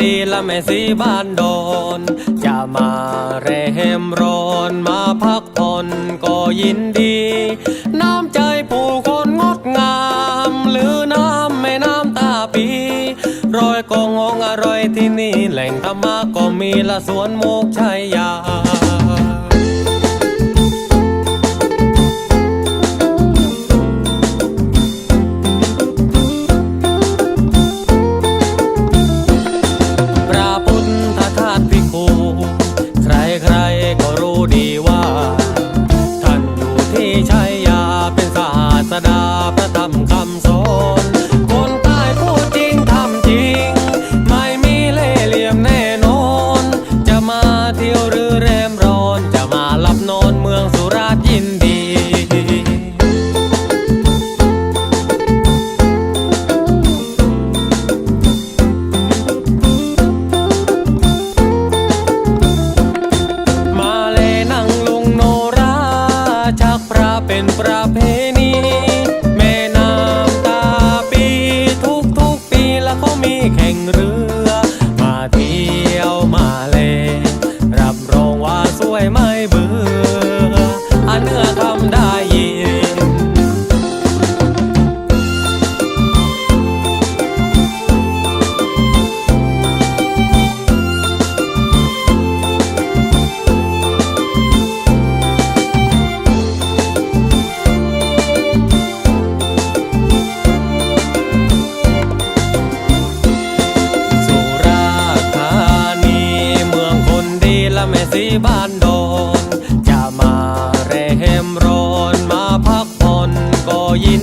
ดีละแม่สีบ้านโดนจะมาเร่เฮมร้อนมาพักผ่อนก็ยินดี น้ำใจผู้คนงดงาม หรือน้ำแม่น้ำตาปีรอยกององอร่อยที่นี่แหล่งธรรมะก็มีละสวนโมกชัยยา diyor remra สีบ้านดอนจะมาแร่มร้อนมาพักผ่อนก็ยิน